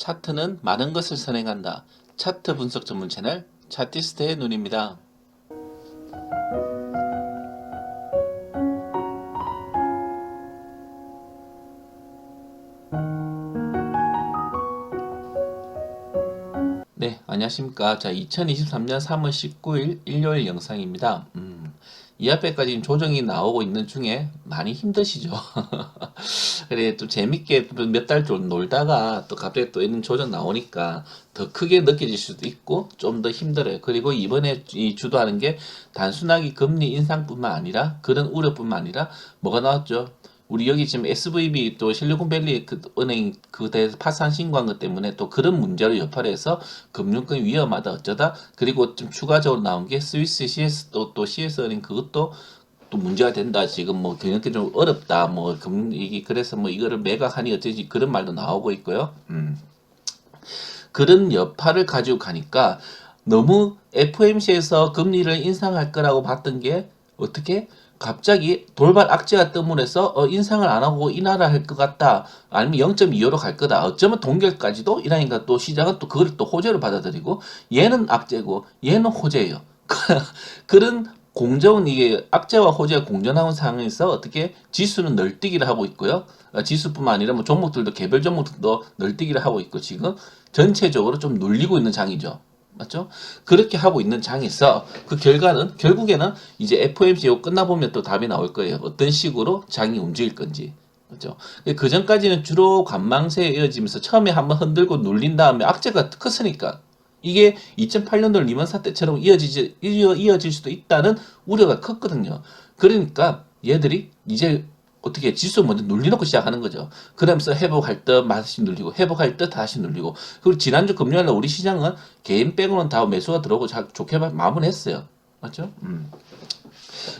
차트는 많은 것을 선행한다. 차트 분석 전문 채널 차티스트의 눈입니다. 네, 안녕하십니까. 자, 2023년 3월 19일 일요일 영상입니다. 음, 이 앞에까지 조정이 나오고 있는 중에 많이 힘드시죠? 그래, 또 재밌게 몇 달 좀 놀다가 또 갑자기 또 이런 조정 나오니까 더 크게 느껴질 수도 있고 좀 더 힘들어요. 그리고 이번에 이 주도하는 게 단순하게 금리 인상뿐만 아니라 그런 우려뿐만 아니라 뭐가 나왔죠? 우리 여기 지금 SVB 또 실리콘밸리 그 은행 그대 파산 신고한 것 때문에 또 그런 문제로 여파해서 금융권이 위험하다 어쩌다 그리고 좀 추가적으로 나온 게 스위스 CS 또, 또 CS 은행 그것도 또 문제가 된다 지금 뭐 경영권 좀 어렵다 뭐 금 이게 그래서 뭐 이거를 매각하니 어쩌지 그런 말도 나오고 있고요. 음. 그런 여파를 가지고 가니까 너무 FOMC에서 금리를 인상할 거라고 봤던 게 어떻게 갑자기 돌발 악재가 떠물어서 어, 인상을 안 하고 인하를 할 것 같다 아니면 0.25로 갈 거다. 어쩌면 동결까지도 이라니까 또 시장은 또 그걸 또 호재로 받아들이고 얘는 악재고 얘는 호재예요. 그런 공정은 이게 악재와 호재가 공존하는 상황에서 어떻게 지수는 널뛰기를 하고 있고요. 어, 지수뿐만 아니라 뭐 종목들도 개별 종목들도 널뛰기를 하고 있고 지금 전체적으로 좀 눌리고 있는 장이죠 맞죠? 그렇게 하고 있는 장에서 그 결과는 결국에는 이제 FOMC 요 끝나보면 또 답이 나올 거예요. 어떤 식으로 장이 움직일 건지. 그죠? 그 전까지는 주로 관망세에 이어지면서 처음에 한번 흔들고 눌린 다음에 악재가 컸으니까 이게 2008년도 리먼 사태처럼 이어지지, 이어, 이어질 수도 있다는 우려가 컸거든요. 그러니까 얘들이 이제 어떻게 지수 먼저 눌리놓고 시작하는 거죠. 그러면서 회복할 때 다시 눌리고 회복할 때 다시 눌리고 그리고 지난주 금요일 날 우리 시장은 개인 빼고는 다 매수가 들어오고 자, 좋게 마무리했어요. 맞죠? 음.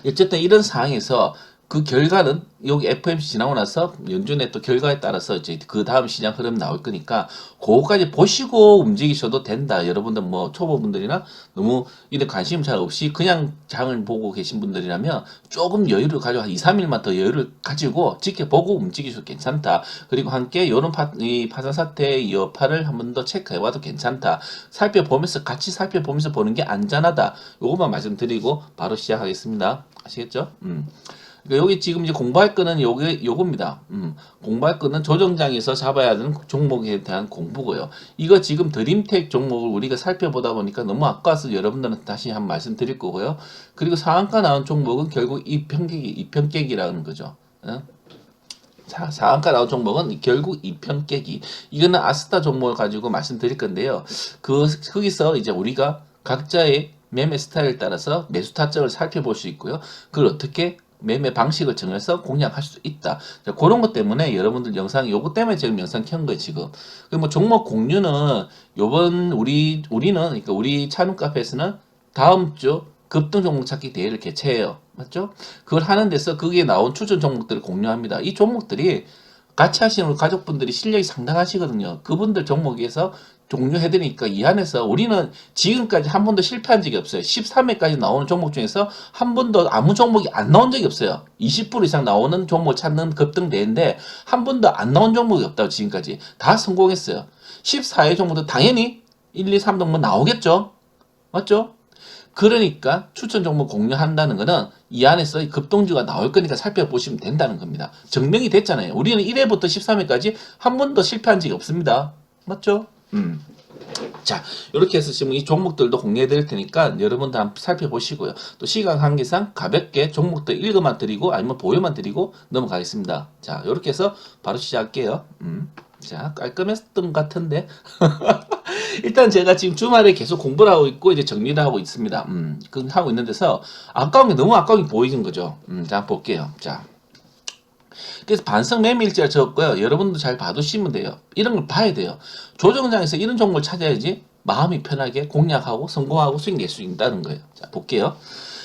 어쨌든 이런 상황에서 그 결과는 여기 FMC 지나고 나서 연준의 또 결과에 따라서 이제 그 다음 시장 흐름 나올 거니까 그거까지 보시고 움직이셔도 된다. 여러분들 뭐 초보분들이나 너무 이런 관심 잘 없이 그냥 장을 보고 계신 분들이라면 조금 여유를 가지고 한 2, 3일만 더 여유를 가지고 지켜보고 움직이셔도 괜찮다. 그리고 함께 이런 파, 이 파산 사태의 여파를 한 번 더 체크해봐도 괜찮다. 살펴보면서 같이 살펴보면서 보는 게 안전하다. 요것만 말씀드리고 바로 시작하겠습니다. 아시겠죠? 음. 그러니까 여기 지금 이제 공부할 거는 요게 요겁니다. 음, 공부할 거는 조정장에서 잡아야 하는 종목에 대한 공부고요. 이거 지금 드림텍 종목을 우리가 살펴보다 보니까 너무 아까워서 여러분들은 다시 한 말씀 드릴 거고요. 그리고 상한가 나온 종목은 결국 이 평객이 이 평객이라는 거죠. 어? 자, 상한가 나온 종목은 결국 이편 깨기. 이거는 아스타 종목을 가지고 말씀드릴 건데요. 그, 거기서 이제 우리가 각자의 매매 스타일에 따라서 매수 타점을 살펴볼 수 있고요. 그걸 어떻게 매매 방식을 정해서 공략할 수 있다. 자, 그런 것 때문에 여러분들 영상 요거 때문에 지금 영상 켠 거예요 지금. 그뭐 종목 공유는 요번 우리 우리는 그러니까 우리 차는 카페에서는 다음 주 급등 종목 찾기 대회를 개최해요. 맞죠? 그걸 하는 데서 거기에 나온 추천 종목들을 공유합니다. 이 종목들이 같이 하시는 가족분들이 실력이 상당하시거든요. 그분들 종목에서 종료해드리니까 이 안에서 우리는 지금까지 한 번도 실패한 적이 없어요. 13회까지 나오는 종목 중에서 한 번도 아무 종목이 안 나온 적이 없어요. 20% 이상 나오는 종목 찾는 급등대인데 한 번도 안 나온 종목이 없다고 지금까지 다 성공했어요. 14회 종목도 당연히 1, 2, 3등분 뭐 나오겠죠? 맞죠? 그러니까 추천 종목 공유한다는 거는 이 안에서 급동주가 나올 거니까 살펴보시면 된다는 겁니다. 증명이 됐잖아요. 우리는 1회부터 13회까지 한 번도 실패한 적이 없습니다. 맞죠? 음. 자, 이렇게 해서 지금 이 종목들도 공개해 드릴 테니까 여러분도 한번 살펴보시고요. 또 시간 한계상 가볍게 종목들 읽어만 드리고 아니면 보여만 드리고 넘어가겠습니다. 자, 이렇게 해서 바로 시작할게요. 음. 자, 깔끔했던 것 같은데. 일단 제가 지금 주말에 계속 공부를 하고 있고 이제 정리를 하고 있습니다. 음, 그 하고 있는 데서 아까운 게 너무 아까운 게 보이는 거죠. 음, 자, 볼게요. 자. 그래서 반성 매매일지를 적었고요. 여러분도 잘 봐두시면 돼요. 이런 걸 봐야 돼요. 조정장에서 이런 종목을 찾아야지 마음이 편하게 공략하고 성공하고 수익 낼 수 있다는 거예요. 자, 볼게요.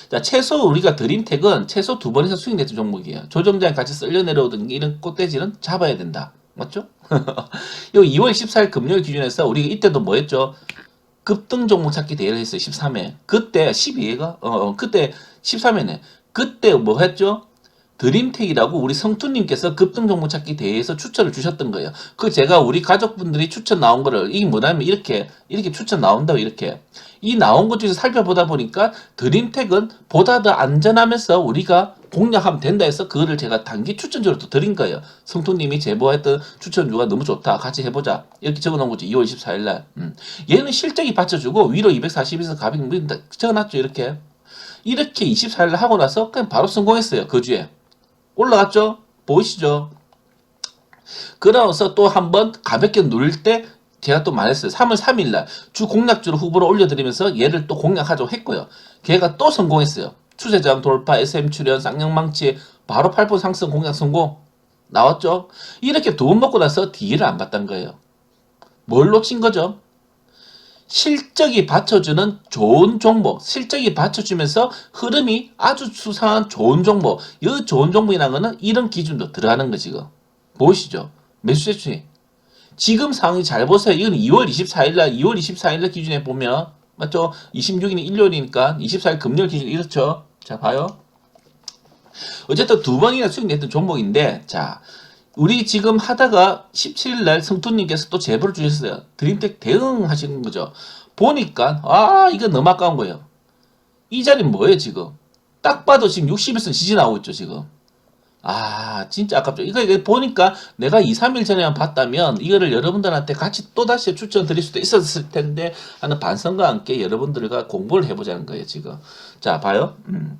자, 최소 우리가 드림텍은 최소 두 번에서 수익 냈던 종목이에요. 조정장에 같이 쓸려 내려오던 이런 꽃돼지는 잡아야 된다. 맞죠? 요 2월 14일 금요일 기준에서 우리가 이때도 뭐 했죠? 급등 종목 찾기 대회를 했어요. 13회. 그때 12회가 어, 어 그때 13회네. 그때 뭐 했죠? 드림텍이라고 우리 성투님께서 급등 종목 찾기 대회에서 추천을 주셨던 거예요. 그 제가 우리 가족분들이 추천 나온 거를 이게 뭐냐면 이렇게 이렇게 추천 나온다고 이렇게 이 나온 것 중에서 살펴보다 보니까 드림텍은 보다 더 안전하면서 우리가 공략하면 된다 해서 그거를 제가 단기 추천주로 또 드린 거예요. 성투님이 제보했던 추천주가 너무 좋다. 같이 해보자. 이렇게 적어놓은 거지. 2월 24일 날. 음. 얘는 실적이 받쳐주고 위로 240에서 가격 뭐 적어놨죠. 이렇게. 이렇게 24일 날 하고 나서 그냥 바로 성공했어요. 그 주에. 올라갔죠? 보이시죠? 그러면서 또 한번 가볍게 누릴 때 제가 또 말했어요. 3월 3일 날 주 공략주로 후보로 올려드리면서 얘를 또 공략하자고 했고요. 걔가 또 성공했어요. 추세장 돌파, SM 출현, 쌍용망치 바로 8% 상승 공략 성공 나왔죠? 이렇게 두번 먹고 나서 뒤를 안 봤단 거예요. 뭘 놓친 거죠? 실적이 받쳐주는 좋은 종목, 실적이 받쳐주면서 흐름이 아주 수상한 좋은 종목, 이 좋은 종목이라는 거는 이런 기준도 들어가는 거 지금. 보이시죠? 매수 대충이. 지금 상황이 잘 보세요. 이건 2월 24일 날, 2월 24일 날 기준에 보면, 맞죠? 26일이 일요일이니까 24일 금요일 기준 이렇죠? 자, 봐요. 어쨌든 두 번이나 수익 냈던 종목인데, 자, 우리 지금 하다가 17일 날 성투님께서 또 제보를 주셨어요. 드림텍 대응하시는 거죠. 보니까, 아, 이거 너무 아까운 거예요. 이 자리는 뭐예요, 지금? 딱 봐도 지금 60일선 지지 나오고 있죠, 지금. 아, 진짜 아깝죠. 이거, 이거 보니까 내가 2, 3일 전에만 봤다면 이거를 여러분들한테 같이 또다시 추천드릴 수도 있었을 텐데 하는 반성과 함께 여러분들과 공부를 해보자는 거예요, 지금. 자, 봐요. 음.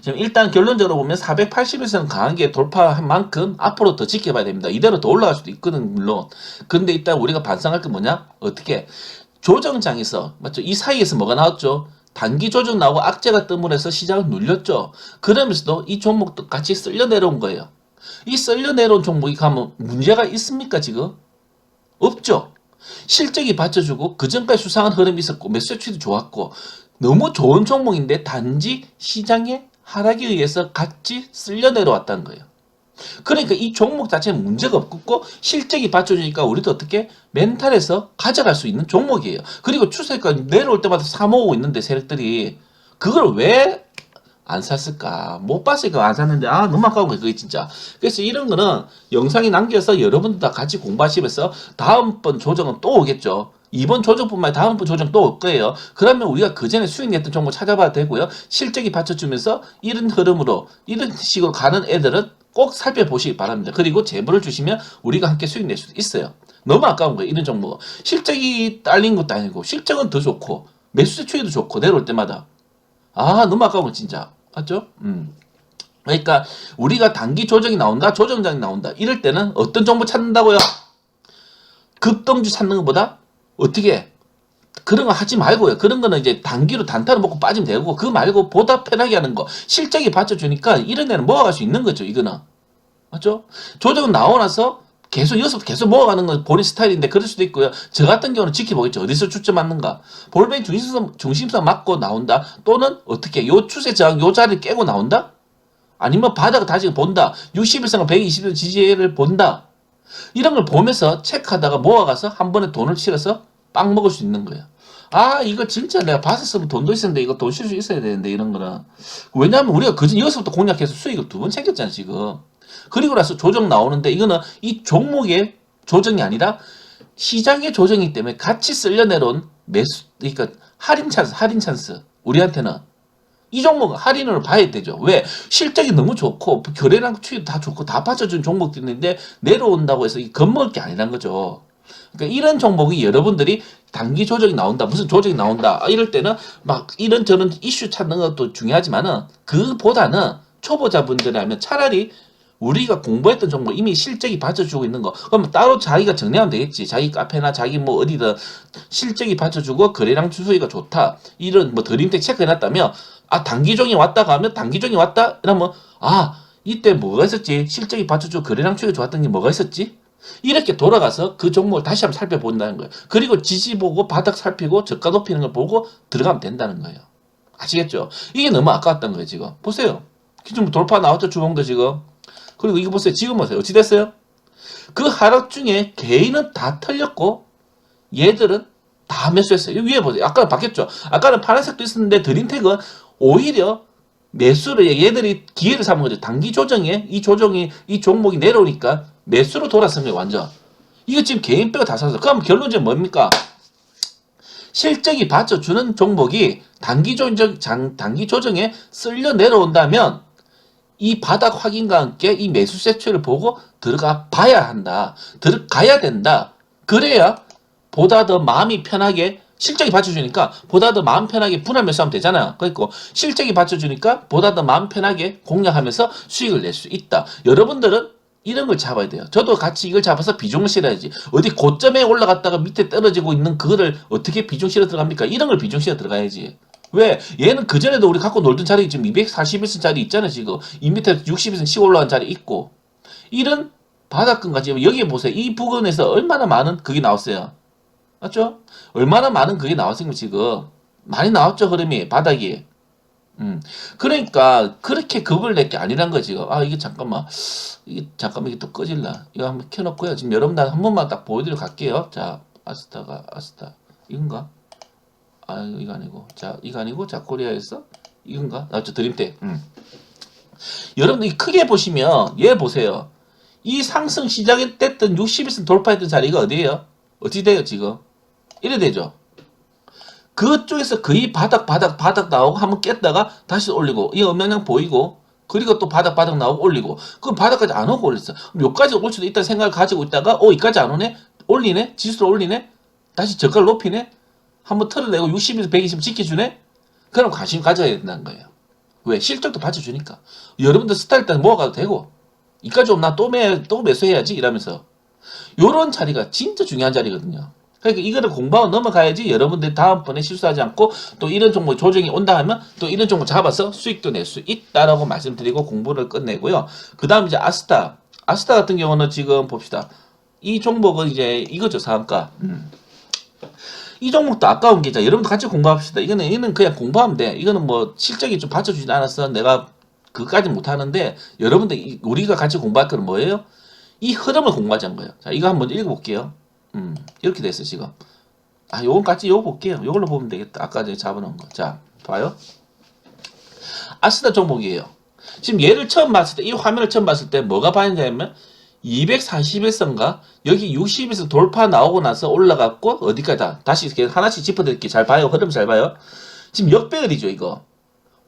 지금 일단 결론적으로 보면 480에서는 강한 게 돌파한 만큼 앞으로 더 지켜봐야 됩니다. 이대로 더 올라갈 수도 있거든, 물론. 근데 일단 우리가 반성할 게 뭐냐? 어떻게? 조정장에서, 맞죠? 이 사이에서 뭐가 나왔죠? 단기 조정 나오고 악재가 뜨문해서 시장을 눌렸죠. 그러면서도 이 종목도 같이 쓸려 내려온 거예요. 이 쓸려 내려온 종목이 가면 문제가 있습니까, 지금? 없죠. 실적이 받쳐주고 그 전까지 수상한 흐름이 있었고 매수 추이도 좋았고 너무 좋은 종목인데 단지 시장의 하락에 의해서 같이 쓸려 내려왔다는 거예요. 그러니까 이 종목 자체는 문제가 없고 실적이 받쳐주니까 우리도 어떻게 멘탈에서 가져갈 수 있는 종목이에요. 그리고 추세가 내려올 때마다 사 모으고 있는데 세력들이 그걸 왜 안 샀을까? 못 봤으니까 안 샀는데 아 너무 아까운 거예요 그게 진짜. 그래서 이런 거는 영상에 남겨서 여러분들 다 같이 공부하시면서 다음번 조정은 또 오겠죠. 이번 조정뿐만 다음번 조정 또 올 거예요. 그러면 우리가 그 전에 수익 냈던 종목 찾아봐도 되고요. 실적이 받쳐주면서 이런 흐름으로 이런 식으로 가는 애들은 꼭 살펴보시기 바랍니다. 그리고 제보를 주시면 우리가 함께 수익 낼 수도 있어요. 너무 아까운 거예요. 이런 종목. 실적이 딸린 것도 아니고 실적은 더 좋고 매수세 추이도 좋고 내려올 때마다 아 너무 아까운 거 진짜 맞죠? 음. 그러니까 우리가 단기 조정이 나온다, 조정장이 나온다. 이럴 때는 어떤 정보 찾는다고요? 급등주 찾는 것보다 어떻게 그런 거 하지 말고요. 그런 거는 이제 단기로 단타로 먹고 빠지면 되고 그 말고 보다 편하게 하는 거 실적이 받쳐주니까 이런 애는 모아갈 수 있는 거죠. 이거는 맞죠? 조정은 나오고 나서 계속 이어서부터 계속 모아가는 건 본인 스타일인데 그럴 수도 있고요. 저 같은 경우는 지켜보겠죠. 어디서 추점 맞는가. 볼뱅 중심선, 중심선 맞고 나온다. 또는 어떻게 요 추세 저항 요 자리를 깨고 나온다? 아니면 바닥을 다시 본다. 60일선과 120일 지지를 본다. 이런 걸 보면서 체크하다가 모아가서 한 번에 돈을 치러서 빵 먹을 수 있는 거예요. 아, 이거 진짜 내가 봤었으면 돈도 있었는데 이거 돈쉴수 있어야 되는데 이런 거는. 왜냐하면 우리가 그전 여기서부터 공략해서 수익을 두 번 챙겼잖아, 지금. 그리고 나서 조정 나오는데 이거는 이 종목의 조정이 아니라 시장의 조정이기 때문에 같이 쓸려 내려온 매수, 그러니까 할인 찬스, 할인 찬스. 우리한테는. 이 종목은 할인을 봐야 되죠. 왜? 실적이 너무 좋고, 거래량 추이도 다 좋고, 다 받쳐준 종목들인데, 내려온다고 해서 이 겁먹을 게 아니란 거죠. 그러니까 이런 종목이 여러분들이 단기 조정이 나온다, 무슨 조정이 나온다, 이럴 때는 막 이런 저런 이슈 찾는 것도 중요하지만은, 그보다는 초보자분들이라면 차라리 우리가 공부했던 종목 이미 실적이 받쳐주고 있는 거. 그럼 따로 자기가 정리하면 되겠지. 자기 카페나 자기 뭐 어디든 실적이 받쳐주고 거래량 추수위가 좋다. 이런 뭐 드림텍 체크해놨다면 아 단기종이 왔다 가면 단기종이 왔다? 이러면 아 이때 뭐가 있었지? 실적이 받쳐주고 거래량 추이가 좋았던 게 뭐가 있었지 이렇게 돌아가서 그 종목을 다시 한번 살펴본다는 거예요 그리고 지지 보고 바닥 살피고 저가 높이는 걸 보고 들어가면 된다는 거예요 아시겠죠 이게 너무 아까웠던 거예요 지금 보세요 지금 돌파 나왔죠 주봉도 지금 그리고 이거 보세요. 지금 보세요. 어찌 됐어요? 그 하락 중에 개인은 다 털렸고 얘들은 다 매수했어요. 위에 보세요. 아까는 바뀌었죠. 아까는 파란색도 있었는데 드림텍은 오히려 매수를 얘들이 기회를 삼은 거죠. 단기 조정에 이 조정이 이 종목이 내려오니까 매수로 거예요. 완전. 이거 지금 개인 빼고 다 사서. 그럼 결론적으로 뭡니까? 실적이 받쳐주는 종목이 단기 조정, 장- 단기 조정에 쓸려 내려온다면 이 바닥 확인과 함께 이 매수세 추이를 보고 들어가 봐야 한다. 들어가야 된다. 그래야 보다 더 마음이 편하게 실적이 받쳐주니까 보다 더 마음 편하게 분할 매수하면 되잖아요. 그리고 실적이 받쳐주니까 보다 더 마음 편하게 공략하면서 수익을 낼 수 있다. 여러분들은 이런 걸 잡아야 돼요. 저도 같이 이걸 잡아서 비중을 실어야지. 어디 고점에 올라갔다가 밑에 떨어지고 있는 그거를 어떻게 비중 실어 들어갑니까? 이런 걸 비중 실어 들어가야지. 왜? 얘는 그전에도 우리 갖고 놀던 자리 지금 241선짜리 있잖아, 지금. 이 밑에 60에서 치고 올라간 자리 있고. 이런 바닥근과 지금 여기 보세요. 이 부근에서 얼마나 많은 그게 나왔어요. 맞죠? 얼마나 많은 그게 나왔습니까, 지금. 많이 나왔죠, 흐름이, 바닥이. 음. 그러니까, 그렇게 겁을 낼 게 아니란 거, 지금. 아, 이게 잠깐만. 이게 잠깐만, 이게 또 꺼질라. 이거 한번 켜놓고요. 지금 여러분들 한 번만 딱 보여드리러 갈게요. 자, 아스타가, 아스타. 이건가? 아, 이거 아니고. 자, 이거 아니고. 자, 코리아에서. 이건가? 아, 저 드림텍. 음. 여러분들 크게 보시면, 얘 보세요. 이 상승 시작이 됐던 60일선 돌파했던 자리가 어디예요? 어디 돼요, 지금? 이래 되죠? 그쪽에서 거의 바닥, 바닥, 바닥 나오고 한번 깼다가 다시 올리고, 이 음영량 보이고, 그리고 또 바닥, 바닥 나오고 올리고, 그럼 바닥까지 안 오고 올렸어. 여기까지 올 수도 있다는 생각을 가지고 있다가, 어, 여기까지 안 오네? 올리네? 지수를 올리네? 다시 저가를 높이네? 한번 털어내고 60에서 120 지켜주네? 그럼 관심 가져야 된다는 거예요. 왜? 실적도 받쳐주니까. 여러분들 스타일 따라 모아가도 되고, 이까지 오면 나또 매, 또 매수해야지 이러면서. 요런 자리가 진짜 중요한 자리거든요. 그러니까 이거를 공부하고 넘어가야지 여러분들 다음번에 실수하지 않고 또 이런 종목 조정이 온다 하면 또 이런 종목 잡아서 수익도 낼 수 있다라고 말씀드리고 공부를 끝내고요. 그 다음 이제 아스타. 아스타 같은 경우는 지금 봅시다. 이 종목은 이제 이거죠, 상한가. 음. 이 종목도 아까운 게, 자, 여러분도 같이 공부합시다. 이거는, 이거는 그냥 공부하면 돼. 이거는 뭐, 실적이 좀 받쳐주지 않아서 내가 그까지 못하는데, 여러분들, 이- 우리가 같이 공부할 거는 뭐예요? 이 흐름을 공부하자는 거예요. 자, 이거 한번 읽어볼게요. 음, 이렇게 됐어, 지금. 아, 요건 같이 요거 볼게요. 요걸로 보면 되겠다. 아까 전에 잡아놓은 거. 자, 봐요. 아스타 종목이에요. 지금 얘를 처음 봤을 때, 이 화면을 처음 봤을 때 뭐가 반영되냐면, 241선가 여기 60에서 돌파 나오고 나서 올라갔고 어디까지 다시 이렇게 하나씩 짚어드릴게요. 잘 봐요. 흐름 잘 봐요. 지금 역배열이죠 이거.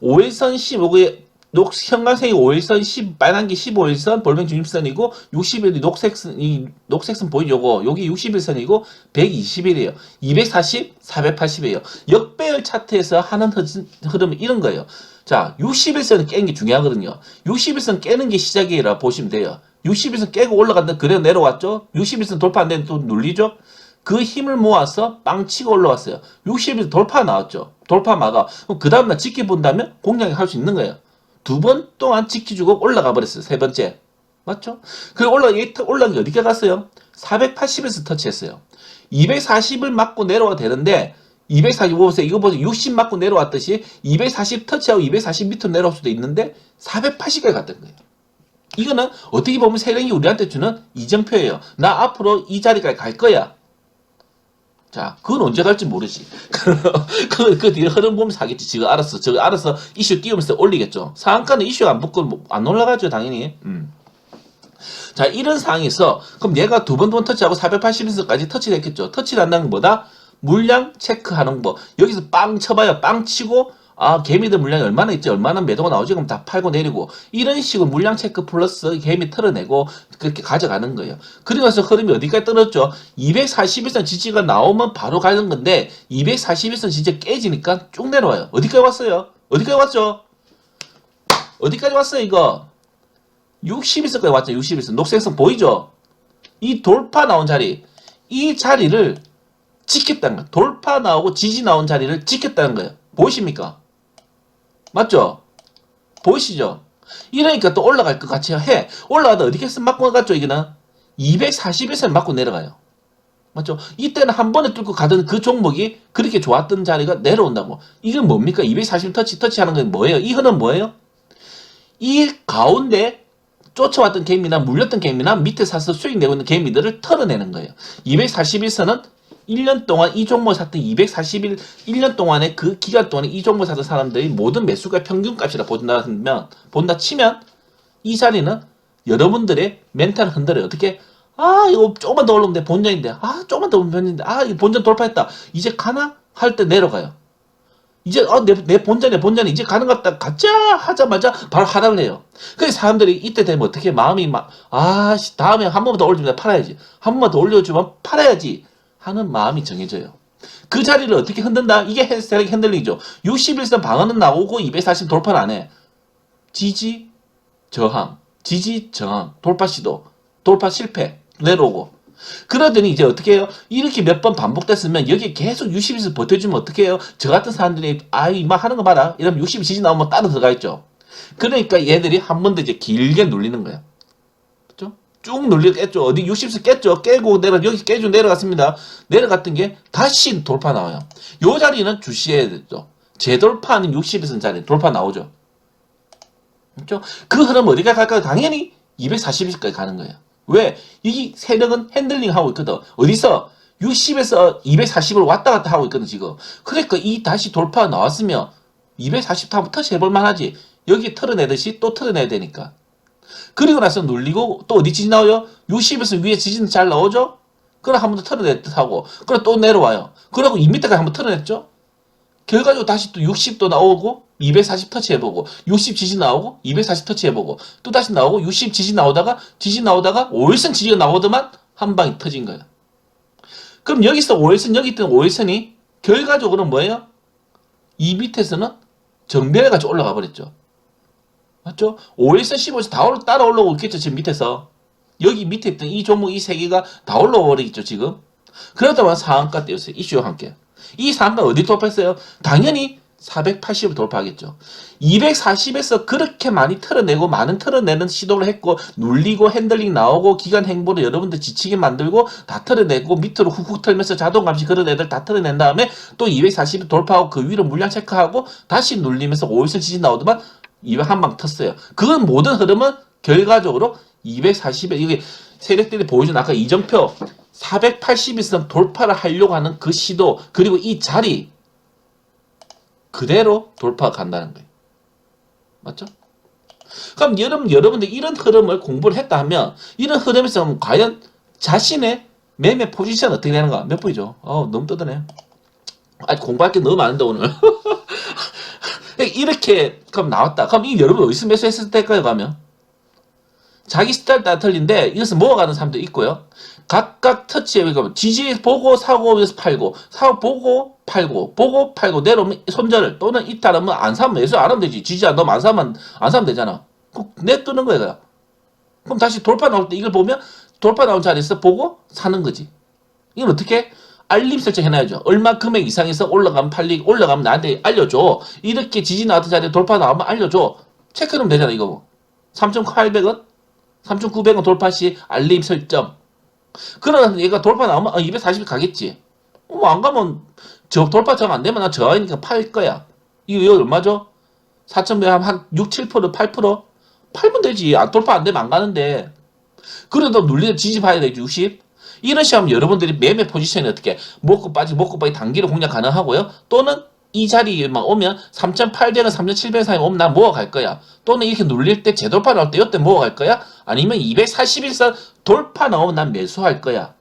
5일선 15개 녹 형광색이 5일선 10 빨간 게 15일선 볼펜 중립선이고 60일이 녹색선 이 녹색선 보이죠? 요거 여기 60일선이고 120일이에요. 240, 480이에요. 역배열 차트에서 하는 흐- 흐름은 이런 거예요. 자, 60일선을 깨는 게 중요하거든요. 60일선 깨는 게 시작이라 보시면 돼요. 60일선 깨고 올라갔는데 그래 내려왔죠? 60일선 돌파 안 되는데 또 눌리죠? 그 힘을 모아서 빵 치고 올라왔어요. 60일 돌파 나왔죠. 돌파 막아. 그 다음날 지켜본다면 공략을 할수 있는 거예요. 두 번 동안 지켜주고 올라가 버렸어요. 세 번째. 맞죠? 그 올라, 올라간 게 어디까 갔어요? 480에서 터치했어요. 240을 맞고 내려와도 되는데, 245에서 이거 보세요. 60 맞고 내려왔듯이 240 터치하고 240 밑으로 내려올 수도 있는데, 480까지 갔던 거예요. 이거는 어떻게 보면 세력이 우리한테 주는 이정표예요. 나 앞으로 이 자리까지 갈 거야. 자, 그건 언제 갈지 모르지. 그, 그 뒤에 흐름 보면 사겠지. 지금 알았어. 저거 알아서 이슈 띄우면서 올리겠죠. 상한가는 이슈가 안 붙고 뭐안 올라가죠, 당연히. 음. 자, 이런 상황에서, 그럼 얘가 두 번 두 번 터치하고 480에서까지 터치를 했겠죠. 터치를 한다는 건 뭐다? 물량 체크하는 거. 여기서 빵 쳐봐요. 빵 치고, 아, 개미들 물량이 얼마나 있지? 얼마나 매도가 나오지? 그럼 다 팔고 내리고. 이런 식으로 물량 체크 플러스 개미 털어내고, 그렇게 가져가는 거예요. 그리고 나서 흐름이 어디까지 떨어졌죠? 241선 지지가 나오면 바로 가는 건데, 241선 지지 깨지니까 쭉 내려와요. 어디까지 왔어요? 어디까지 왔죠? 어디까지 왔어요, 이거? 60일선까지 왔죠, 60일선. 녹색선 보이죠? 이 돌파 나온 자리, 이 자리를 지켰다는 거예요. 돌파 나오고 지지 나온 자리를 지켰다는 거예요. 보이십니까? 맞죠? 보이시죠? 이러니까 또 올라갈 것 같이 해. 올라가다 어디겠어? 맞고 갔죠, 이게는? 241선 맞고 내려가요. 맞죠? 이때는 한 번에 뚫고 가던 그 종목이 그렇게 좋았던 자리가 내려온다고. 이건 뭡니까? 240 터치, 터치 하는 건 뭐예요? 이 흔은 뭐예요? 이 가운데 쫓아왔던 개미나 물렸던 개미나 밑에 사서 수익 내고 있는 개미들을 털어내는 거예요. 241선은 1년 동안 이 종목 샀던 240일 1년 동안에 그 기간 동안에 이 종목 샀던 사람들이 모든 매수가 평균값이라 본다 면 본다 치면 이 자리는 여러분들의 멘탈 흔들어요. 어떻게? 아 이거 조금만 더 올라오면 돼. 본전인데. 아 조금만 더 오면 본전인데. 아 이거 본전 돌파했다. 이제 가나? 할 때 내려가요. 이제 어, 내, 내 본전에 본전에 이제 가는 것 같다. 가자! 하자마자 바로 하락을 해요. 그래서 사람들이 이때 되면 어떻게 마음이 막아 다음에 한 번만 더 올려주면 팔아야지. 한 번만 더 올려주면 팔아야지 하는 마음이 정해져요. 그 자리를 어떻게 흔든다? 이게 세력이 흔들리죠. 61선 방어는 나오고 240 돌파는 안 해. 지지 저항 지지 저항 돌파 시도 돌파 실패 내려오고 그러더니 이제 어떻게 해요? 이렇게 몇 번 반복됐으면 여기 계속 60에서 버텨주면 어떻게 해요? 저 같은 사람들이 아이 막 하는 거 봐라 이러면 60 지지 나오면 따로 들어가 있죠 그러니까 얘들이 한 번 더 이제 길게 눌리는 거예요? 쭉 눌려 깼죠 어디 60에서 깼죠 깨고 내려 여기 깨고 내려갔습니다 내려갔던 게 다시 돌파 나와요 요 자리는 주시해야 되죠 재돌파 아니면 60에서 자리 돌파 나오죠 그렇죠? 그 흐름 어디가 갈까요? 당연히 240일까지 가는 거예요. 왜? 이 세력은 핸들링 하고 있거든. 어디서? 60에서 240을 왔다 갔다 하고 있거든, 지금. 그러니까 이 다시 돌파 나왔으면 240 타면 터치 해볼 만하지. 여기 털어내듯이 또 털어내야 되니까. 그리고 나서 눌리고 또 어디 지진 나와요? 60에서 위에 지진 잘 나오죠? 그럼 한 번 더 털어낼 듯 하고, 그럼 또 내려와요. 그러고 이 밑에까지 한 번 털어냈죠? 결과적으로 다시 또 60도 나오고 240 터치 해보고 60 지진 나오고 240 터치 해보고 또 다시 나오고 60 지진 나오다가 지진 나오다가 5일선 지지가 나오더만 한 방이 터진 거야. 그럼 여기서 5일선 여기 있던 5일선이 결과적으로 뭐예요? 이 밑에서는 정배해가지고 올라가 버렸죠. 맞죠? 5일선 15에서 다 올라- 따라 올라오고 있겠죠. 지금 밑에서. 여기 밑에 있던 이 종목 이 세 개가 다 올라와 버리겠죠. 지금. 그러다가 상한가 때였어요. 이슈와 함께. 이 상한가 어디 돌파했어요? 당연히 480을 돌파하겠죠. 240에서 그렇게 많이 털어내고 많은 털어내는 시도를 했고 눌리고 핸들링 나오고 기간 행보로 여러분들 지치게 만들고 다 털어내고 밑으로 훅훅 털면서 자동 감시 그런 애들 다 털어낸 다음에 또 240을 돌파하고 그 위로 물량 체크하고 다시 눌리면서 5일선 지진 나오더만 200 한 방 텄어요. 그건 모든 흐름은 결과적으로 240에 이게 세력들이 보여준 아까 이정표 480에서 돌파를 하려고 하는 그 시도 그리고 이 자리 그대로 돌파 간다는 거예요. 맞죠? 그럼 여러분 여러분들 이런 흐름을 공부를 했다 하면 이런 흐름에서 과연 자신의 매매 포지션 어떻게 되는가? 몇 분이죠? 어 너무 떠드네. 아직 공부할 게 너무 많은데 오늘. 이렇게 그럼 나왔다. 그럼 이 여러분 어디서 매수했을 때까요 가면? 자기 스타일 따라 틀린데 이것은 모아가는 사람도 있고요. 각각 터치에 그러니까 지지 보고 사고 해서 팔고 사고 보고 팔고 보고 팔고 내려오면 손절 또는 이탈하면 안 사면 매수 안 하면 되지. 지지 안 넣으면 안 사면 안 사면 되잖아. 그 내뜨는 거야. 그럼 다시 돌파 나올 때 이걸 보면 돌파 나온 자리에서 보고 사는 거지. 이건 어떻게? 알림 설정 해놔야죠. 얼마 금액 이상에서 올라가면 팔리 올라가면 나한테 알려줘. 이렇게 지지 나왔던 자리에 돌파 나오면 알려줘. 체크하면 되잖아 이거 뭐. 3,800원? 3,900원 돌파 시 알림 설정. 그러다 얘가 돌파 나오면 어, 240이 가겠지. 뭐 안 가면 저 돌파 정 안 되면 나 저하니까 팔 거야. 이거, 얼마죠? 4,100, 한 6, 7%, 8%? 팔면 되지. 안 돌파 안 되면 안 가는데. 그래도 눌리는 지지 봐야 되지, 60. 이런 시험 여러분들이 매매 포지션이 어떻게 먹고 빠지 먹고 빠지 단기로 공략 가능하고요. 또는 이 자리에만 오면 3,800원, 3,700원 사이 오면 난 모아갈 거야. 또는 이렇게 눌릴 때 재돌파 나올 때 이때 모아갈 거야. 아니면 241선 돌파 나오면 난 매수할 거야.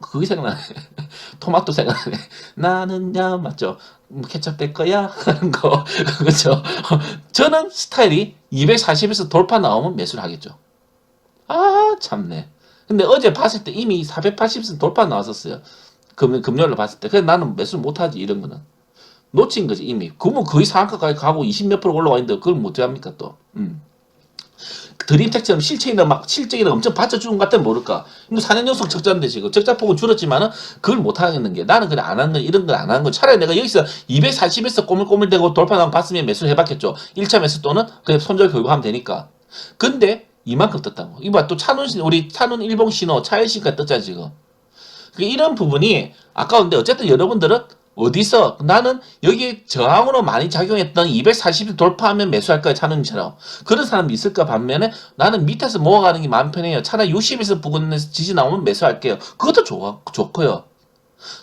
그게 생각나네. 토마토 생각나네. 나는 야 맞죠? 뭐 케첩 될 거야 하는 거 그렇죠. 저는 스타일이 240에서 돌파 나오면 매수를 하겠죠. 아 참네. 근데 어제 봤을 때 이미 480에서 돌파 나왔었어요. 금, 금요일로 봤을 때. 그래서 나는 매수를 못하지 이런 거는. 놓친 거지 이미. 그러면 거의 상한가까지 가고 20몇 프로 올라와 있는데 그걸 못 합니까 또. 음. 드림텍처럼 실적이나 막 실적이나 엄청 받쳐주는 것 같으면 모를까. 근데 4년 연속 적자인데 지금 적자폭은 줄었지만은 그걸 못 하겠는 게 나는 그냥 안 하는 건 이런 걸안 하는 건 차라리 내가 여기서 240에서 꼬물꼬물대고 돌파 나온 봤으면 매수를 해봤겠죠. 1차 매수 또는 그냥 손절 결국하면 되니까. 근데 이만큼 떴다고. 이봐 또신 우리 찬훈 일봉 신호 차일신까지 떴잖아 지금. 그 이런 부분이 아까운데 어쨌든 여러분들은 어디서 나는 여기 저항으로 많이 작용했던 240을 돌파하면 매수할 거야 차는처럼. 그런 사람이 있을까 반면에 나는 밑에서 모아가는 게 마음 편해요. 차라리 60에서 부근에서 지지 나오면 매수할게요. 그것도 좋아 좋고요.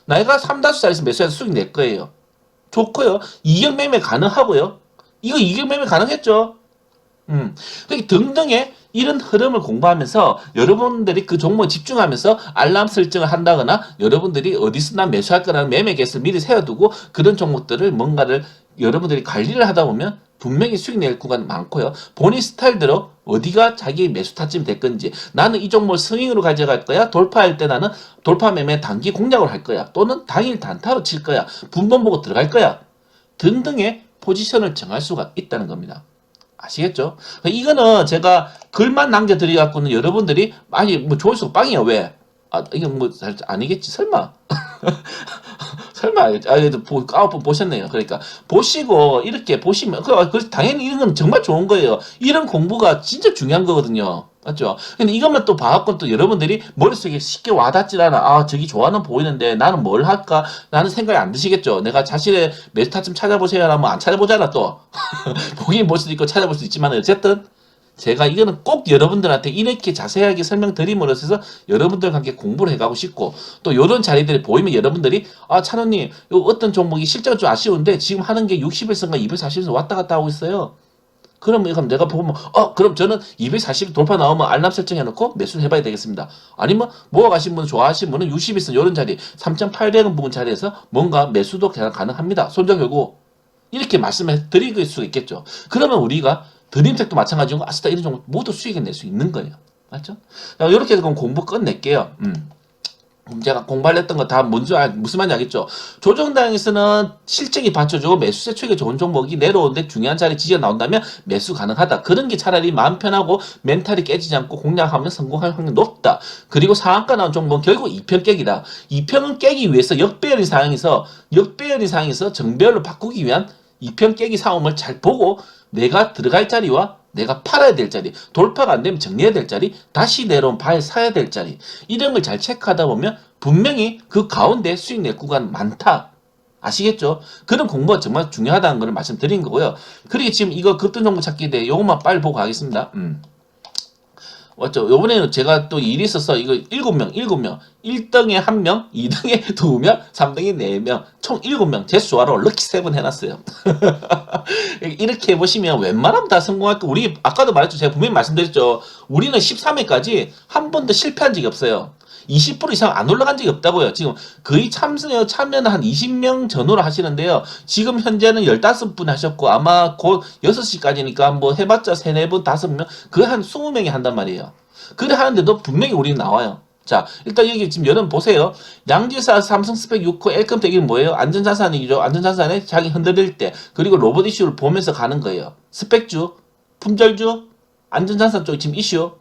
내가 3다수 자리에서 매수해서 수익 낼 거예요. 좋고요. 이격 매매 가능하고요. 이거 이격 매매 가능했죠. 음, 그렇게 등등의 이런 흐름을 공부하면서 여러분들이 그 종목에 집중하면서 알람 설정을 한다거나 여러분들이 어디서 난 매수할 거라는 매매 계획을 미리 세워두고 그런 종목들을 뭔가를 여러분들이 관리를 하다 보면 분명히 수익 낼 구간 많고요. 본인 스타일대로 어디가 자기 매수 타점이 될 건지 나는 이 종목을 스윙으로 가져갈 거야. 돌파할 때 나는 돌파 매매 단기 공략을 할 거야. 또는 당일 단타로 칠 거야. 분번 보고 들어갈 거야. 등등의 포지션을 정할 수가 있다는 겁니다. 아시겠죠? 이거는 제가 글만 남겨드려갖고는 여러분들이 아니 뭐 조회수가 빵이야 왜? 아 이건 뭐잘 아니겠지 설마? 설마 아 그래도 보, 아홉 번 보셨네요. 그러니까 보시고 이렇게 보시면 그, 그 당연히 이런 건 정말 좋은 거예요. 이런 공부가 진짜 중요한 거거든요. 맞죠? 근데 이것만 또 봐갖고 또 여러분들이 머릿속에 쉽게 와닿질 않아. 아, 저기 좋아는 보이는데 나는 뭘 할까? 나는 생각이 안 드시겠죠? 내가 자신의 메타 좀 찾아보세요. 하면 안 찾아보잖아, 또. 보긴 볼 수도 있고 찾아볼 수도 있지만, 어쨌든. 제가 이거는 꼭 여러분들한테 이렇게 자세하게 설명드림으로써 여러분들과 함께 공부를 해가고 싶고 또 이런 자리들이 보이면 여러분들이 아 찬원님 요 어떤 종목이 실제로 좀 아쉬운데 지금 하는 게 60일선가 240에서 왔다 갔다 하고 있어요. 그러면 그럼 내가 보면 어 그럼 저는 240 돌파 나오면 알람 설정해놓고 매수를 해봐야 되겠습니다. 아니면 모아가신 분 좋아하시는 분은 60일선 이런 자리 3,800원 부분 자리에서 뭔가 매수도 가능합니다. 손절 결고 이렇게 말씀해 드릴 수 있겠죠. 그러면 우리가 드림텍도 마찬가지고 아스타 이런 종목 모두 수익을 낼 수 있는 거예요. 맞죠? 자, 이렇게 해서 그럼 공부 끝낼게요. 음. 제가 공부했던 거 다 뭔지 알, 무슨 말인지 알겠죠? 조정당에서는 실적이 받쳐주고 매수세 추익이 좋은 종목이 내려오는데 중요한 자리 지지가 나온다면 매수 가능하다. 그런 게 차라리 마음 편하고 멘탈이 깨지지 않고 공략하면 성공할 확률이 높다. 그리고 상한가 나온 종목은 결국 2편 깨기다. 2편은 깨기 위해서 역배열인 상황에서 역배열인 상황에서 정배열로 바꾸기 위한 2편 깨기 상황을 잘 보고 내가 들어갈 자리와 내가 팔아야 될 자리, 돌파가 안 되면 정리해야 될 자리, 다시 내려온 바에 사야 될 자리, 이런 걸 잘 체크하다 보면 분명히 그 가운데 수익 낼 구간 많다. 아시겠죠? 그런 공부가 정말 중요하다는 걸 말씀드린 거고요. 그리고 지금 이거 급등 정보 찾기 대 요것만 빨리 보고 가겠습니다. 음. 맞죠? 요번에는 제가 또 일이 있어서 이거 7명, 7명. 1등에 1명, 2등에 2명, 3등에 4명. 총 7명. 제 수화로 럭키 세븐 해놨어요. 이렇게 해보시면 웬만하면 다 성공할 거. 우리 아까도 말했죠. 제가 분명히 말씀드렸죠. 우리는 13회까지 한 번도 실패한 적이 없어요. 20% 이상 안 올라간 적이 없다고요. 지금 거의 참여, 참여는 한 20명 전후로 하시는데요. 지금 현재는 15분 하셨고, 아마 곧 6시까지니까 뭐 해봤자 3, 4분, 5명, 그 한 20명이 한단 말이에요. 그래 하는데도 분명히 우리는 나와요. 자, 일단 여기 지금 여러분 보세요. 양지사 삼성 스펙 6호 엘컴 대기는 뭐예요? 안전자산이죠. 안전자산에 자기 흔들릴 때, 그리고 로봇 이슈를 보면서 가는 거예요. 스펙주, 품절주, 안전자산 쪽이 지금 이슈,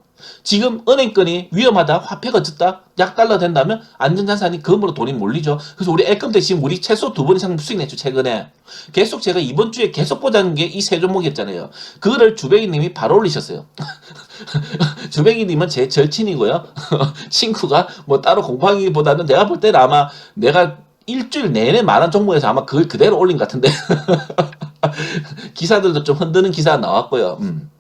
지금 은행권이 위험하다, 화폐가 어쨌다, 약 달러 된다면 안전자산이 금으로 돈이 몰리죠. 그래서 우리 애금때 지금 우리 최소 두 번 이상 수익 냈죠, 최근에. 계속 제가 이번 주에 계속 보자는 게 이 세 종목이었잖아요. 그거를 주백이님이 바로 올리셨어요. 주백이님은 제 절친이고요. 친구가 뭐 따로 공부하기보다는 내가 볼 때는 아마 내가 일주일 내내 말한 종목에서 아마 그걸 그대로 올린 것 같은데. 기사들도 좀 흔드는 기사가 나왔고요. 음.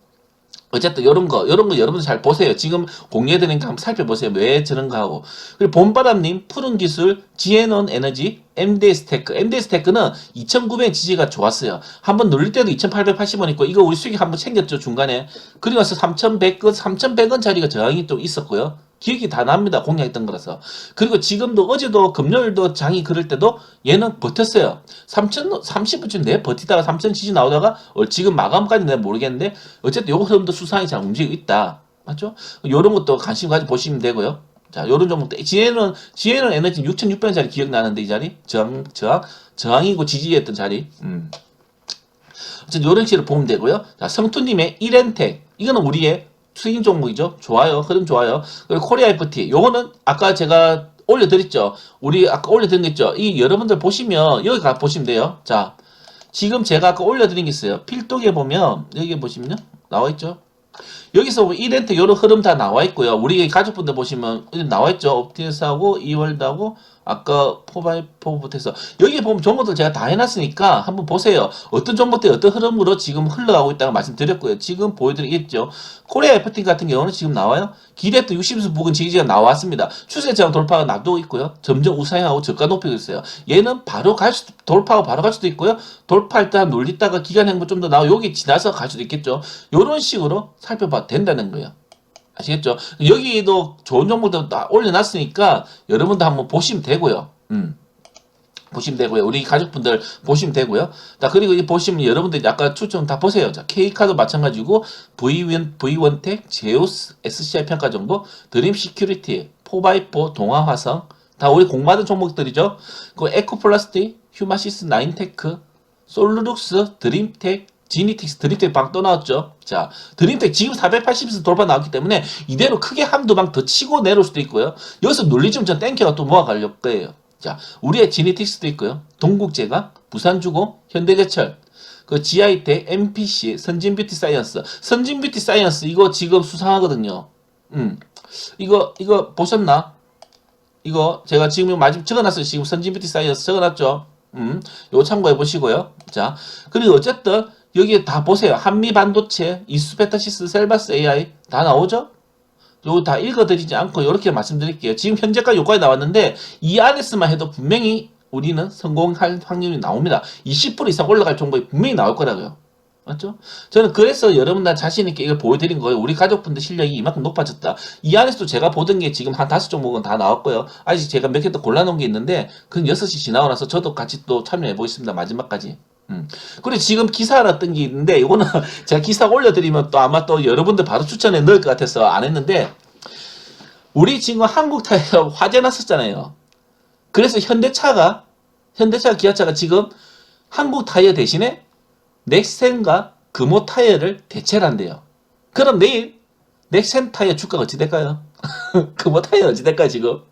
어쨌든 이런 거, 이런 거 여러분들 잘 보세요. 지금 공유해드리니까 한번 살펴보세요. 왜 저런 거 하고. 그리고 봄바람님, 푸른 기술, 지에논 에너지, MDS 테크. MDS 테크는 2,900원 지지가 좋았어요. 한번 눌릴 때도 2,880원 있고, 이거 우리 수익이 한번 챙겼죠, 중간에. 그리고 나서 3,100원, 3,100원 짜리가 저항이 또 있었고요. 기억이 다 납니다. 공략했던 거라서. 그리고 지금도 어제도 금요일도 장이 그럴 때도 얘는 버텼어요. 3천 30분쯤 내 버티다가 3천 지지 나오다가 어, 지금 마감까지 내가 모르겠는데 어쨌든 흐름도 수상이 잘 움직이고 있다. 맞죠? 요런 것도 관심 가지고 보시면 되고요. 자, 요런 종목도 지혜는 지혜는 에너지 6,600원짜리 기억나는데 이 자리 저항 저항 저항이고 지지했던 자리. 음. 어쨌든 요런 식으로 보면 되고요. 자, 성투님의 1엔텍 이거는 우리의 수익 종목이죠. 좋아요. 흐름 좋아요. 그리고 코리아 FT. 요거는 아까 제가 올려드렸죠. 우리 아까 올려드린 거 있죠. 이 여러분들 보시면 여기 가 보시면 돼요. 자, 지금 제가 아까 올려드린 게 있어요. 필독에 보면 여기 보시면요. 나와 있죠. 여기서 1렌트 요런 흐름 다 나와 있고요. 우리 가족분들 보시면 나와 있죠. 옵티스하고 이월드하고 아까 포바이포부터 해서 여기 보면 종목들 제가 다 해놨으니까 한번 보세요. 어떤 종목들이 어떤 흐름으로 지금 흘러가고 있다고 말씀드렸고요. 지금 보여드리겠죠. 코리아 FT 같은 경우는 지금 나와요. 기대했던 60수 부근 지지가 나왔습니다. 추세장 돌파가 놔두고 있고요. 점점 우상향하고 저가 높이고 있어요. 얘는 바로 갈 수, 돌파하고 바로 갈 수도 있고요. 때한 놀리다가 기간 행보 좀 더 나오고 여기 지나서 갈 수도 있겠죠. 이런 식으로 살펴봐도 된다는 거예요. 아시겠죠? 여기도 좋은 정보도 다 올려놨으니까 여러분도 한번 보시면 되고요. 음. 보시면 되고요. 우리 가족분들 보시면 되고요. 자, 그리고 이 보시면 여러분들 아까 추천 다 보세요. 자, K카드 마찬가지고 V1, V1텍, 제우스, SCI 평가 정보, 드림 시큐리티, 4x4, 동아화성, 다 우리 공부하던 종목들이죠. 그 에코플라스틱, 휴마시스, 나인테크, 솔루룩스, 드림텍, 지니틱스, 드림텍 방또 나왔죠. 자, 드림텍 지금 480에서 돌파 나왔기 때문에 이대로 크게 한두 방 더 치고 내려올 수도 있고요. 여기서 눌리좀 전 땡겨가 또 모아가려고 거예요. 자, 우리의 지니틱스도 있고요. 동국제가, 부산주공, 현대제철, 그 GI텍, MPC, 선진뷰티 사이언스. 선진뷰티 사이언스 이거 지금 수상하거든요. 음. 이거 이거 보셨나? 이거 제가 지금 마지막 적어놨어요. 지금 선진뷰티 사이언스 적어놨죠. 음. 이거 참고해 보시고요. 자, 그리고 어쨌든 여기 다 보세요. 한미 반도체, 이수페타시스, 셀바스 AI 다 나오죠? 요거 다 읽어드리지 않고 이렇게 말씀드릴게요. 지금 현재까지 요까지 나왔는데 이 안에서만 해도 분명히 우리는 성공할 확률이 나옵니다. 20% 이상 올라갈 정도에 분명히 나올 거라고요. 맞죠? 저는 그래서 여러분들 자신 있게 이걸 보여드린 거예요. 우리 가족분들 실력이 이만큼 높아졌다. 이 안에서도 제가 보던 게 지금 한 다섯 종목은 다 나왔고요. 아직 제가 몇 개 더 골라놓은 게 있는데 그건 6시 지나고 나서 저도 같이 또 참여해 보겠습니다. 마지막까지. 음. 그리고 지금 기사 뜬게 있는데 이거는 제가 기사 올려드리면 또 아마 또 여러분들 바로 추천에 넣을 것 같아서 안 했는데 우리 지금 한국 타이어 화재 났었잖아요. 그래서 현대차가 현대차 기아차가 지금 한국 타이어 대신에 넥센과 금호 타이어를 대체를 한대요. 그럼 내일 넥센 타이어 주가가 어찌 될까요? 금호 타이어 어찌 될까요 지금?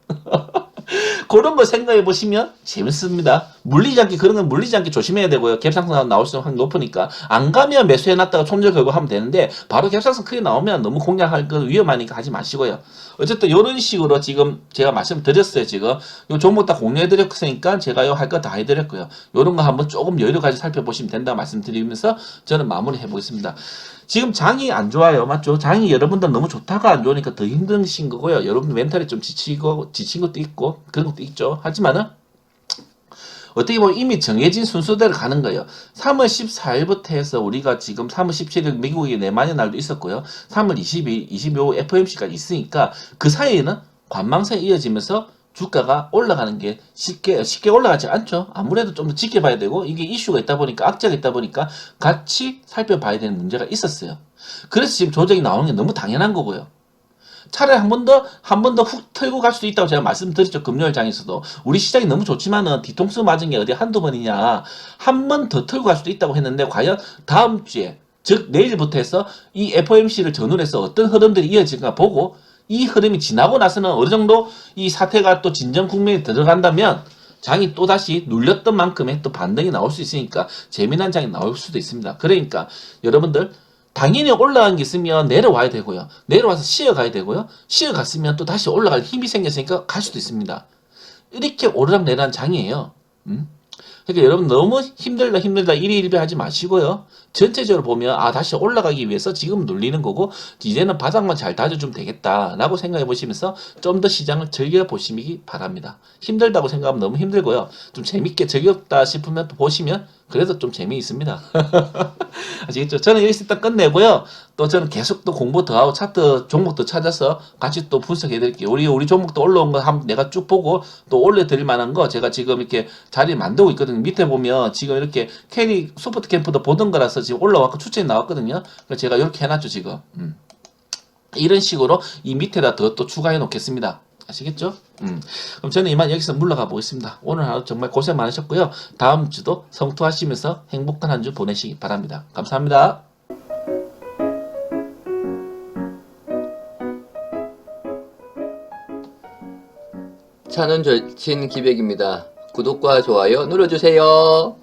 그런 거 생각해 보시면 재밌습니다. 물리지 않게 그런 건 물리지 않게 조심해야 되고요. 갭상승 나올 수 확률 높으니까 안 가면 매수해 놨다가 손절 걸고 하면 되는데 바로 갭상승 크게 나오면 너무 공략할 건 위험하니까 하지 마시고요. 어쨌든 이런 식으로 지금 제가 말씀드렸어요. 지금 요 종목 다 공유해 드렸으니까 제가 요 할 거 다 해드렸고요. 요런 거 한번 조금 여유를 가지고 살펴보시면 된다 말씀드리면서 저는 마무리 해보겠습니다. 지금 장이 안 좋아요. 맞죠? 장이 여러분들 너무 좋다가 안 좋으니까 더 힘드신 거고요. 여러분 멘탈이 좀 지치고, 지친 것도 있고, 그런 것도 있죠. 하지만은, 어떻게 보면 이미 정해진 순서대로 가는 거예요. 3월 14일부터 해서 우리가 지금 3월 17일 미국의 내만의 날도 있었고요. 3월 22, 25 FOMC까지 있으니까 그 사이에는 관망세에 이어지면서 주가가 올라가는 게 쉽게 쉽게 올라가지 않죠. 아무래도 좀더 지켜봐야 되고 이게 이슈가 있다 보니까 악재가 있다 보니까 같이 살펴봐야 되는 문제가 있었어요. 그래서 지금 조정이 나오는 게 너무 당연한 거고요. 차라리 한 번 더, 한 번 더 훅 털고 갈 수도 있다고 제가 말씀드렸죠. 금요일 장에서도. 우리 시장이 너무 좋지만은 뒤통수 맞은 게 어디 한두 번이냐. 한 번 더 털고 갈 수도 있다고 했는데 과연 다음 주에, 즉 내일부터 해서 이 FOMC를 전후로 해서 어떤 흐름들이 이어질까 보고 이 흐름이 지나고 나서는 어느 정도 이 사태가 또 진정 국면에 들어간다면 장이 또 다시 눌렸던 만큼의 또 반등이 나올 수 있으니까 재미난 장이 나올 수도 있습니다. 그러니까 여러분들 당연히 올라간 게 있으면 내려와야 되고요. 내려와서 쉬어가야 되고요. 쉬어갔으면 또 다시 올라갈 힘이 생겼으니까 갈 수도 있습니다. 이렇게 오르락 내리락 장이에요. 음? 그러니까 여러분 너무 힘들다 힘들다 일희일비 하지 마시고요. 전체적으로 보면 아 다시 올라가기 위해서 지금 눌리는 거고 이제는 바닥만 잘 다져주면 되겠다라고 생각해 보시면서 좀 더 시장을 즐겨 보시기 바랍니다. 힘들다고 생각하면 너무 힘들고요. 좀 재밌게 즐겼다 싶으면 또 보시면 그래도 좀 재미있습니다. 아시겠죠? 저는 여기서 일단 끝내고요. 또 저는 계속 또 공부 더 하고 차트 종목도 찾아서 같이 또 분석해 드릴게요. 우리 우리 종목도 올라온 거 한번 내가 쭉 보고 또 올려 드릴 만한 거 제가 지금 이렇게 자리 만들고 있거든요. 밑에 보면 지금 이렇게 캐리 소프트 캠프도 보던 거라서 지금 올라왔고 추천이 나왔거든요. 그래서 제가 이렇게 해놨죠 지금. 음. 이런 식으로 이 밑에다 더 또 추가해 놓겠습니다. 아시겠죠? 음. 그럼 저는 이만 여기서 물러가 보겠습니다. 오늘 하루 정말 고생 많으셨고요. 다음 주도 성투하시면서 행복한 한 주 보내시기 바랍니다. 감사합니다. 차는 절친 기백입니다. 구독과 좋아요 눌러주세요.